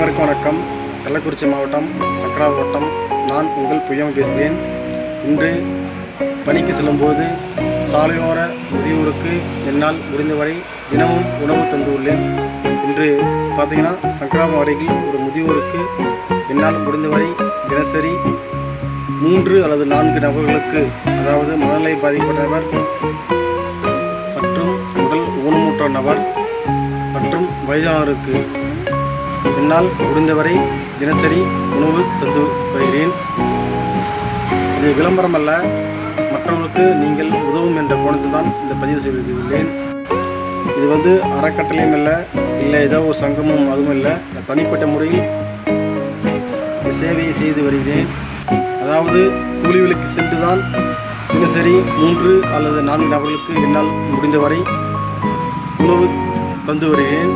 வணக்கம். கள்ளக்குறிச்சி மாவட்டம் சக்கரா வட்டம். நான் உங்கள் புயம் பேசுகிறேன். இன்று பணிக்கு செல்லும்போது சாலையோர முதியோருக்கு என்னால் முடிந்தவரை தினமும் உணவு தந்துள்ளேன். இன்று பார்த்தீங்கன்னா சங்கராம அருகில் ஒரு முதியோருக்கு என்னால் முடிந்தவரை தினசரி மூன்று அல்லது நான்கு நபர்களுக்கு அதாவது மனநிலை பாதிக்கப்பட்ட நபர் மற்றும் உடல் ஊனமுற்ற நபர் மற்றும் வயதானவருக்கு என்னால் முடிந்தவரை தினசரி உணவு தந்து வருகிறேன். இது விளம்பரம் அல்ல மற்றவர்களுக்கு நீங்கள் உதவும் என்ற கோணத்தில் தான் இந்த பதிவு செய்துள்ளேன். இது வந்து அறக்கட்டளையும் இல்லை இல்லை ஏதோ ஒரு சங்கமும் அதுவும் இல்லை. தனிப்பட்ட முறையில் இந்த சேவையை செய்து வருகிறேன். அதாவது கூலிகளுக்கு சென்று தான் தினசரி மூன்று அல்லது நான்கு நபர்களுக்கு என்னால் முடிந்தவரை உணவு தந்து வருகிறேன்.